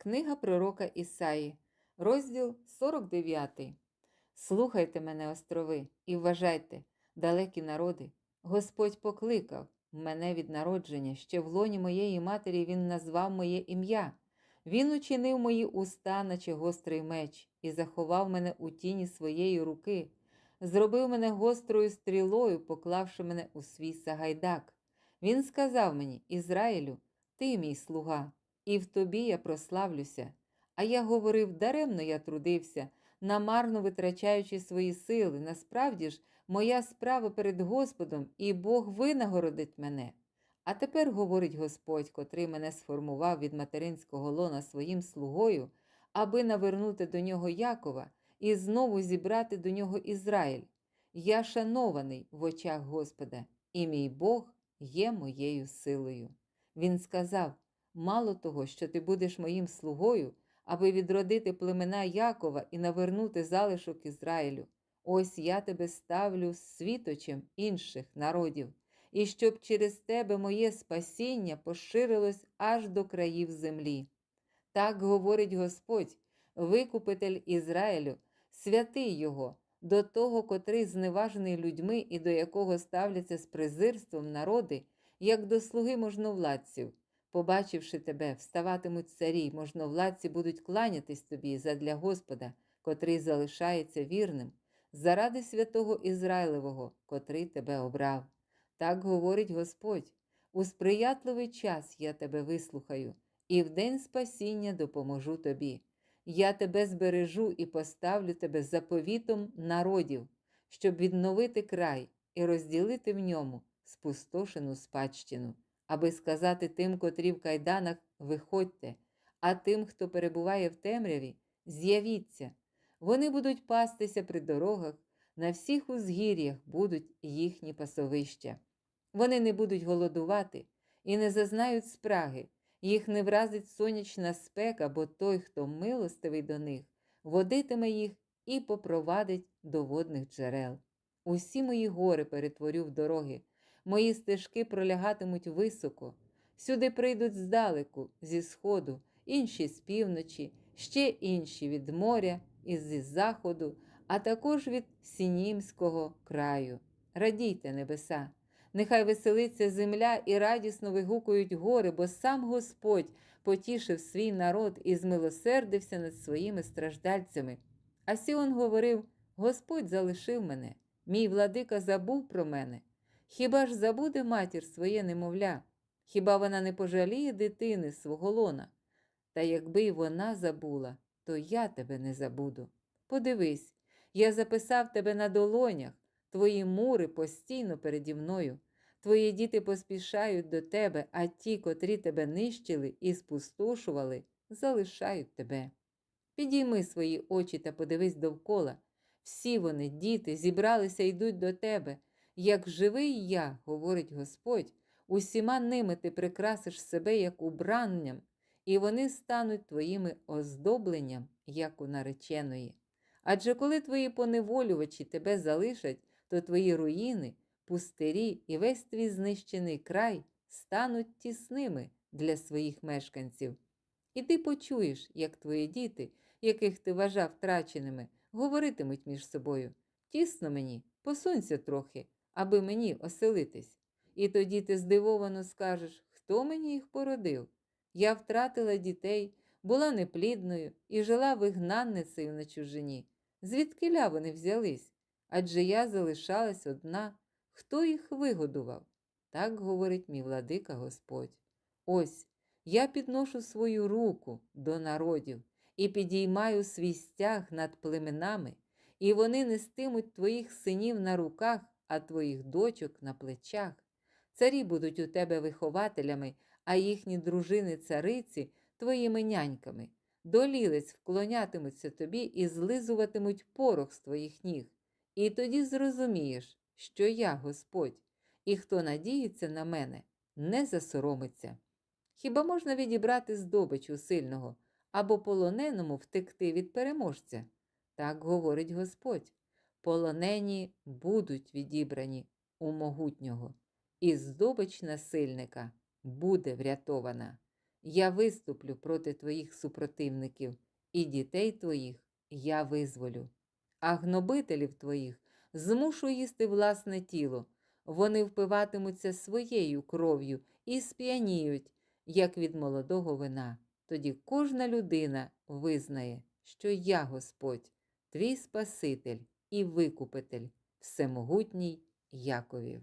Книга пророка Ісаї, розділ 49. Слухайте мене, острови, і вважайте, далекі народи. Господь покликав мене від народження, ще в лоні моєї матері Він назвав моє ім'я. Він учинив мої уста, наче гострий меч, і заховав мене у тіні своєї руки, зробив мене гострою стрілою, поклавши мене у свій сагайдак. Він сказав мені, Ізраїлю, ти мій слуга, і в тобі я прославлюся. А я говорив, даремно я трудився, намарно витрачаючи свої сили. Насправді ж, моя справа перед Господом, і Бог винагородить мене. А тепер говорить Господь, котрий мене сформував від материнського лона своїм слугою, аби навернути до нього Якова і знову зібрати до нього Ізраїль. Я шанований в очах Господа, і мій Бог є моєю силою. Він сказав: мало того, що ти будеш моїм слугою, аби відродити племена Якова і навернути залишок Ізраїлю. Ось я тебе ставлю світочем інших народів, і щоб через тебе моє спасіння поширилось аж до країв землі. Так говорить Господь, Викупитель Ізраїлю, святий Його, до того, котрий зневажений людьми і до якого ставляться з презирством народи, як до слуги можновладців. Побачивши тебе, вставатимуть царі, можновладці будуть кланятись тобі задля Господа, котрий залишається вірним, заради святого Ізраїлевого, котрий тебе обрав. Так говорить Господь: у сприятливий час я тебе вислухаю, і в день спасіння допоможу тобі. Я тебе збережу і поставлю тебе заповітом народів, щоб відновити край і розділити в ньому спустошену спадщину, аби сказати тим, котрі в кайданах виходьте, а тим, хто перебуває в темряві, з'явіться. Вони будуть пастися при дорогах, на всіх узгір'ях будуть їхні пасовища. Вони не будуть голодувати і не зазнають спраги, їх не вразить сонячна спека, бо той, хто милостивий до них, водитиме їх і попровадить до водних джерел. Усі мої гори перетворю в дороги, мої стежки пролягатимуть високо, сюди прийдуть здалеку, зі сходу, інші з півночі, ще інші від моря і зі заходу, а також від Сінімського краю. Радійте, небеса! Нехай веселиться земля і радісно вигукують гори, бо сам Господь потішив свій народ і змилосердився над своїми страждальцями. А Сіон говорив: Господь залишив мене, мій владика забув про мене. Хіба ж забуде матір своє немовля? Хіба вона не пожаліє дитини свого лона? Та якби й вона забула, то я тебе не забуду. Подивись, я записав тебе на долонях, твої мури постійно переді мною. Твої діти поспішають до тебе, а ті, котрі тебе нищили і спустошували, залишають тебе. Підійми свої очі та подивись довкола. Всі вони, діти, зібралися йдуть до тебе. Як живий я, говорить Господь, усіма ними ти прикрасиш себе як убранням, і вони стануть твоїми оздобленням, як у нареченої. Адже коли твої поневолювачі тебе залишать, то твої руїни, пустирі і весь твій знищений край стануть тісними для своїх мешканців. І ти почуєш, як твої діти, яких ти вважав втраченими, говоритимуть між собою. Тісно мені, посунься трохи, аби мені оселитись. І тоді ти здивовано скажеш, хто мені їх породив. Я втратила дітей, була неплідною і жила вигнанницею на чужині. Звідкиля вони взялись? Адже я залишалась одна. Хто їх вигодував? Так говорить мій владика Господь. Ось я підношу свою руку до народів і підіймаю свій стяг над племенами, і вони нестимуть твоїх синів на руках, а твоїх дочок на плечах. Царі будуть у тебе вихователями, а їхні дружини цариці твоїми няньками. Долілець вклонятимуться тобі і злизуватимуть порох з твоїх ніг. І тоді зрозумієш, що я Господь, і хто надіється на мене, не засоромиться. Хіба можна відібрати здобич у сильного або полоненому втекти від переможця? Так говорить Господь. Полонені будуть відібрані у могутнього, і здобич насильника буде врятована. я виступлю проти твоїх супротивників, і дітей твоїх я визволю. А гнобителів твоїх змушу їсти власне тіло, вони впиватимуться своєю кров'ю і сп'яніють, як від молодого вина. Тоді кожна людина визнає, що я Господь, твій Спаситель і Викупитель, Всемогутній Яковів.